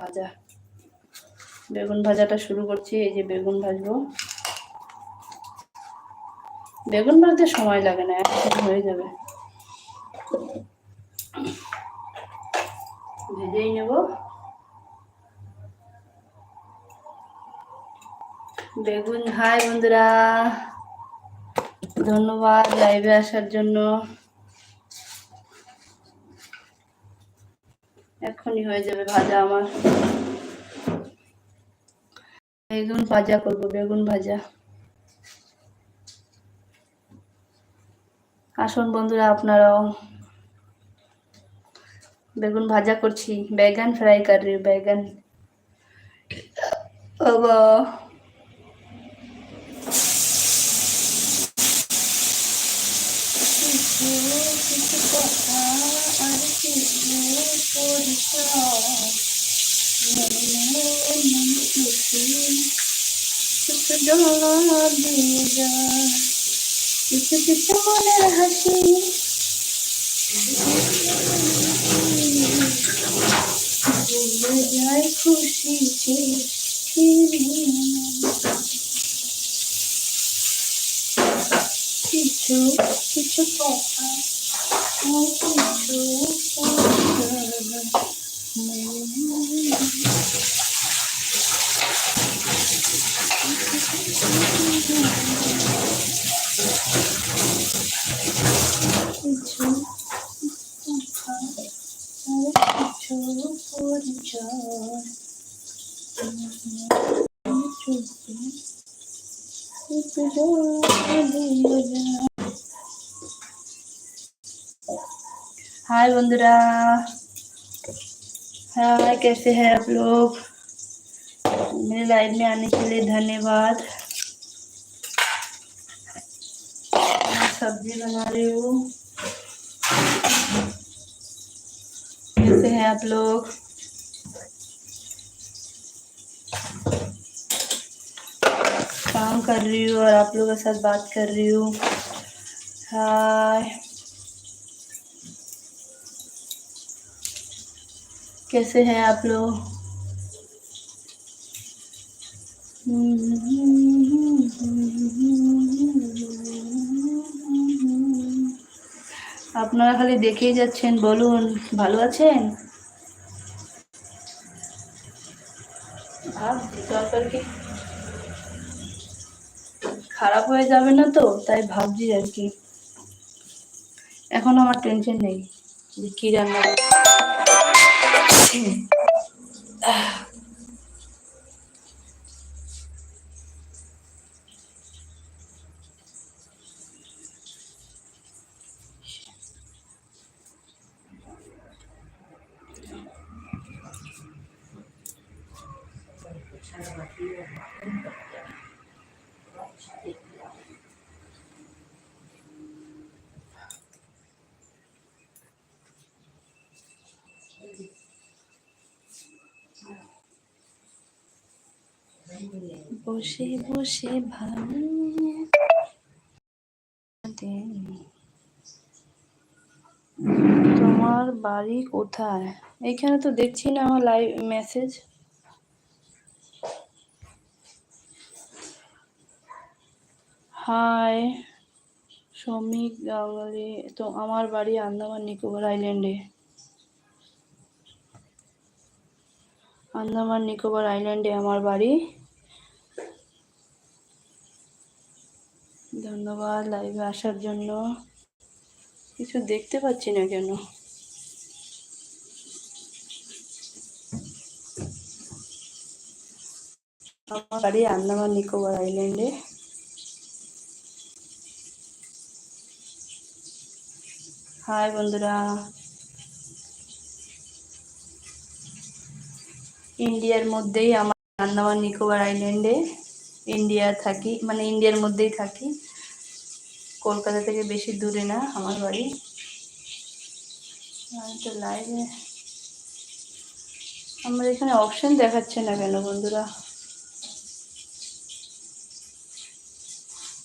ভাজা। বেগুন ভাজাটা শুরু করছি, এই যে বেগুন ভাজবো। বেগুন ভাজতে সময় লাগে না একসাথে হয়ে যাবে। ভেজেই নেব। বেগুন, হাই বন্ধুরা। ধন্যবাদ লাইভে আসার জন্য। এখনই হয়ে যাবে ভাজা আমার। বেগুন ভাজা করব, বেগুন ভাজা। আসুন বন্ধুরা, আপনারাও। বেগুন ভাজা করছি, বেগান ফ্রাই করি, বেগান। বাবা কিছু কিছু মনের হাসি যায় খুশিতে কিছু কিছু কথা কিছু কিছু পরিচয় हाय, कैसे हैं आप लोग? मेरे लाइव में आने के लिए धन्यवाद। सब्ज़ी बना रही हूँ। कैसे हैं आप लोग? काम कर रही हूँ और आप लोगों के साथ बात कर रही हूँ। हाय। कैसे हैं आप लोग আপনারা খালি দেখেই যাচ্ছেন বলুন ভালো আছেন ভাবছি তরকারি খারাপ হয়ে যাবে না তো তাই ভাবছি আর কি এখন আমার টেনশন নেই যে কি রান্না করব। বসে বসে ভালো তোমার বাড়ি কোথায়? এখানে তো দেখছি না আমার লাইভ মেসেজ হাই শ্রমিক গাঙ্গুলি, তো আমার বাড়ি আন্দামান নিকোবর আইল্যান্ডে আন্দামান নিকোবর আইল্যান্ডে আমার বাড়ি। ধন্যবাদ লাইভে আসার জন্য। কিছু দেখতে পাচ্ছি না কেন? আমার বাড়ি আন্দামান নিকোবর আইল্যান্ডে হাই বন্ধুরা। ইন্ডিয়ার মধ্যেই আমার আন্দামান নিকোবর আইল্যান্ডে ইন্ডিয়া থাকি মানে ইন্ডিয়ার মধ্যেই থাকি। কলকাতা থেকে বেশি দূরে না আমার বাড়ি। তো লাইভে আমার এখানে অপশন দেখাচ্ছে না কেন বন্ধুরা?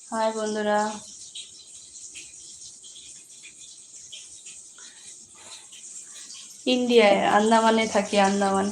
হাই বন্ধুরা। ইন্ডিয়ায় আন্দামানে থাকি, আন্দামান।